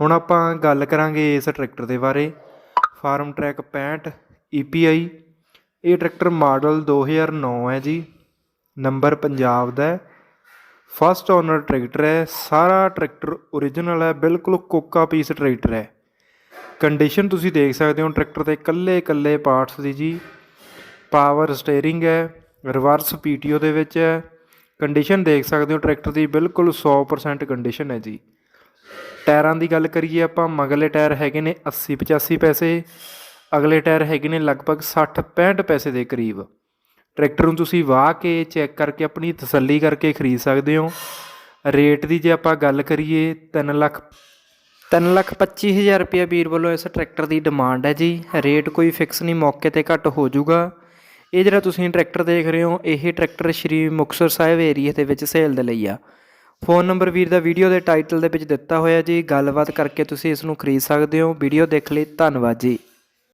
ਹੁਣ ਆਪਾਂ ਗੱਲ ਕਰਾਂਗੇ ਇਸ ਟਰੈਕਟਰ ਦੇ ਬਾਰੇ। ਫਾਰਮ ਟਰੈਕ 65 EPI ਇਹ ਟਰੈਕਟਰ ਮਾਡਲ 2009 ਹੈ ਜੀ। ਨੰਬਰ ਪੰਜਾਬ ਦਾ ਫਸਟ ਓਨਰ ਟਰੈਕਟਰ ਹੈ। ਸਾਰਾ ਟਰੈਕਟਰ ਓਰੀਜਨਲ ਹੈ। ਬਿਲਕੁਲ ਕੋਕਾ ਪੀਸ ਟਰੈਕਟਰ ਹੈ। ਕੰਡੀਸ਼ਨ ਤੁਸੀਂ ਦੇਖ ਸਕਦੇ ਹੋ ਟਰੈਕਟਰ ਦੇ ਕੱਲੇ ਕੱਲੇ ਪਾਰਟਸ ਦੀ ਜੀ। ਪਾਵਰ ਸਟੀਅਰਿੰਗ ਹੈ। ਰਿਵਰਸ ਪੀਟੀਓ ਦੇ ਵਿੱਚ ਹੈ। ਕੰਡੀਸ਼ਨ ਦੇਖ ਸਕਦੇ ਹੋ ਟਰੈਕਟਰ ਦੀ ਬਿਲਕੁਲ 100% ਕੰਡੀਸ਼ਨ ਹੈ ਜੀ। ਟਾਇਰਾਂ ਦੀ ਗੱਲ ਕਰੀਏ ਆਪਾਂ ਮਗਲੇ ਟਾਇਰ ਹੈਗੇ ਨੇ 80 85 ਪੈਸੇ, ਅਗਲੇ ਟਾਇਰ ਹੈਗੇ ਨੇ ਲਗਭਗ 60 65 ਪੈਸੇ ਦੇ ਕਰੀਬ। ਟਰੈਕਟਰ ਨੂੰ ਤੁਸੀਂ ਵਾਹ ਕੇ ਚੈੱਕ ਕਰਕੇ ਆਪਣੀ ਤਸੱਲੀ ਕਰਕੇ ਖਰੀਦ ਸਕਦੇ ਹੋ। ਰੇਟ ਦੀ ਜੇ ਆਪਾਂ ਗੱਲ ਕਰੀਏ 3 ਲੱਖ 3 ਲੱਖ 25 ਹਜ਼ਾਰ ਰੁਪਏ ਵੀਰ ਵੱਲੋਂ ਇਸ ਟਰੈਕਟਰ ਦੀ ਡਿਮਾਂਡ ਹੈ ਜੀ। ਰੇਟ ਕੋਈ ਫਿਕਸ ਨਹੀਂ, ਮੌਕੇ ਤੇ ਘੱਟ ਹੋ ਜਾਊਗਾ। ਇਹ ਜਿਹੜਾ ਤੁਸੀਂ ਟਰੈਕਟਰ ਦੇਖ ਰਹੇ ਹੋ, ਇਹ ਟਰੈਕਟਰ ਸ਼੍ਰੀ ਮੁਕਤਸਰ ਸਾਹਿਬ ਏਰੀਆ ਦੇ ਵਿੱਚ ਸੇਲ ਦੇ ਲਈ ਆ। ਫੋਨ ਨੰਬਰ ਵੀਰ ਦਾ ਵੀਡੀਓ ਦੇ ਟਾਈਟਲ ਦੇ ਵਿੱਚ ਦਿੱਤਾ ਹੋਇਆ ਜੀ। ਗੱਲਬਾਤ ਕਰਕੇ ਤੁਸੀਂ ਇਸ ਨੂੰ ਖਰੀਦ ਸਕਦੇ ਹੋ। ਵੀਡੀਓ ਦੇਖ ਲਈ। ਧੰਨਵਾਦ ਜੀ।